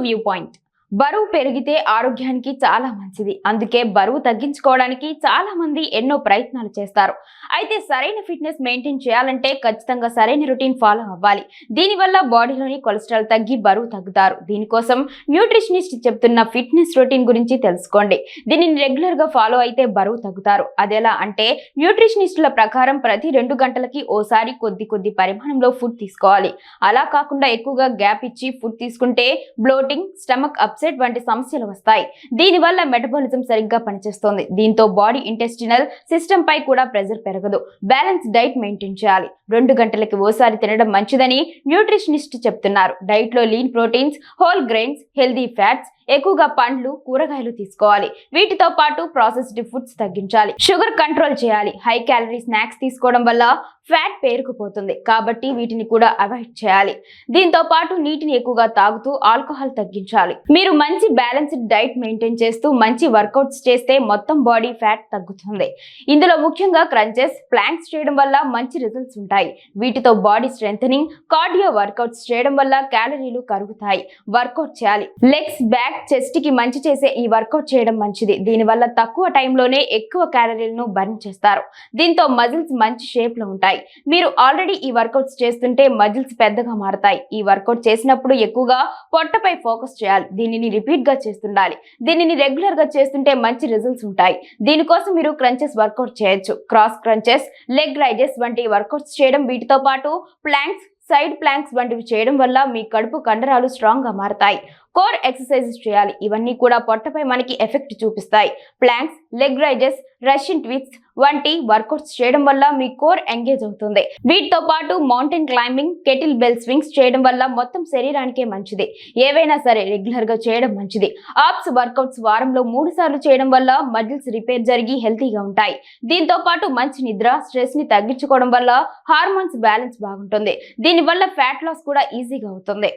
viewpoint. బరువు పెరిగితే ఆరోగ్యానికి చాలా మంచిది. అందుకే బరువు తగ్గించుకోవడానికి చాలా మంది ఎన్నో ప్రయత్నాలు చేస్తారు. అయితే సరైన ఫిట్నెస్ మెయింటైన్ చేయాలంటే ఖచ్చితంగా సరైన రొటీన్ ఫాలో అవ్వాలి. దీనివల్ల బాడీలోని కొలెస్ట్రాల్ తగ్గి బరువు తగ్గుతారు. దీనికోసం న్యూట్రిషనిస్ట్ చెప్తున్న ఫిట్నెస్ రొటీన్ గురించి తెలుసుకోండి. దీనిని రెగ్యులర్గా ఫాలో అయితే బరువు తగ్గుతారు. అదెలా అంటే న్యూట్రిషనిస్టుల ప్రకారం ప్రతి రెండు గంటలకి ఓసారి కొద్ది కొద్ది పరిమాణంలో ఫుడ్ తీసుకోవాలి. అలా కాకుండా ఎక్కువగా గ్యాప్ ఇచ్చి ఫుడ్ తీసుకుంటే బ్లోటింగ్ స్టమక్ అప్ అప్సెట్ వంటి సమస్యలు వస్తాయి. దీనివల్ల మెటబాలిజం సరిగ్గా పనిచేస్తుంది. దీంతో బాడీ ఇంటెస్టినల్ సిస్టమ్ పై కూడా ప్రెజర్ పెరగదు. బ్యాలెన్స్ డైట్ మెయింటైన్ చేయాలి. రెండు గంటలకి ఓసారి తినడం మంచిదని న్యూట్రిషనిస్ట్ చెప్తున్నారు. డైట్లో lean proteins whole grains healthy fats ఎక్కువగా పండ్లు కూరగాయలు తీసుకోవాలి. వీటితో పాటు ప్రాసెస్డ్ ఫుడ్స్ తగ్గించాలి. షుగర్ కంట్రోల్ చేయాలి. హై క్యాలరీ స్నాక్స్ తీసుకోవడం వల్ల ఫ్యాట్ పేరుకుపోతుంది. కాబట్టి వీటిని కూడా అవాయిడ్ చేయాలి. దీంతో పాటు నీటిని ఎక్కువగా తాగుతూ ఆల్కహాల్ తగ్గించాలి. మీరు మంచి బ్యాలెన్స్డ్ డైట్ మెయింటైన్ చేస్తూ మంచి వర్కౌట్స్ చేస్తే మొత్తం బాడీ ఫ్యాట్ తగ్గుతుంది. ఇందులో ముఖ్యంగా క్రంచెస్ ప్లాంక్స్ చేయడం వల్ల మంచి రిజల్ట్స్ ఉంటాయి. వీటితో బాడీ స్ట్రెంథనింగ్ కార్డియో వర్కౌట్స్ చేయడం వల్ల క్యాలరీలు కరుగుతాయి. వర్కౌట్ చేయాలి. లెగ్స్ బ్యాక్ చెస్ట్కి మంచి చేసే ఈ వర్కౌట్ చేయడం మంచిది. దీనివల్ల తక్కువ టైంలోనే ఎక్కువ క్యాలరీలను బర్న్ చేస్తారు. దీంతో మజిల్స్ మంచి షేప్లో ఉంటాయి. మీరు ఆల్రెడీ ఈ వర్కౌట్స్ చేస్తుంటే మజిల్స్ పెద్దగా మారతాయి. ఈ వర్కౌట్ చేసినప్పుడు ఎక్కువగా పొట్టపై ఫోకస్ చేయాలి. దీనిని రిపీట్గా చేస్తుండాలి. దీనిని రెగ్యులర్గా చేస్తుంటే మంచి రిజల్ట్స్ ఉంటాయి. దీనికోసం మీరు క్రంచెస్ వర్కౌట్ చేయొచ్చు. క్రాస్ క్రంచెస్ లెగ్ రైజెస్ వంటి వర్కౌట్స్ చేయడం వీటితో పాటు ప్లాంక్స్ సైడ్ ప్లాంక్స్ వంటివి చేయడం వల్ల మీ కడుపు కండరాలు స్ట్రాంగ్గా మారతాయి. కోర్ ఎక్సర్సైజెస్ చేయాలి. ఇవన్నీ కూడా పొట్టపై మనకి ఎఫెక్ట్ చూపిస్తాయి. Planks leg raises Russian twists వంటి వర్కౌట్స్ చేయడం వల్ల మీ కోర్ ఎంగేజ్ అవుతుంది. వీటితో పాటు mountain climbing kettlebell swings చేయడం వల్ల మొత్తం శరీరానికే మంచిది. ఏవైనా సరే రెగ్యులర్గా చేయడం మంచిది. ఆప్స్ వర్కౌట్స్ వారంలో మూడు సార్లు చేయడం వల్ల మజిల్స్ రిపేర్ జరిగి హెల్తీగా ఉంటాయి. దీంతో పాటు మంచి నిద్ర స్ట్రెస్ని తగ్గించుకోవడం వల్ల హార్మోన్స్ బ్యాలెన్స్ బాగుంటుంది. దీనివల్ల ఫ్యాట్ లాస్ కూడా ఈజీగా అవుతుంది.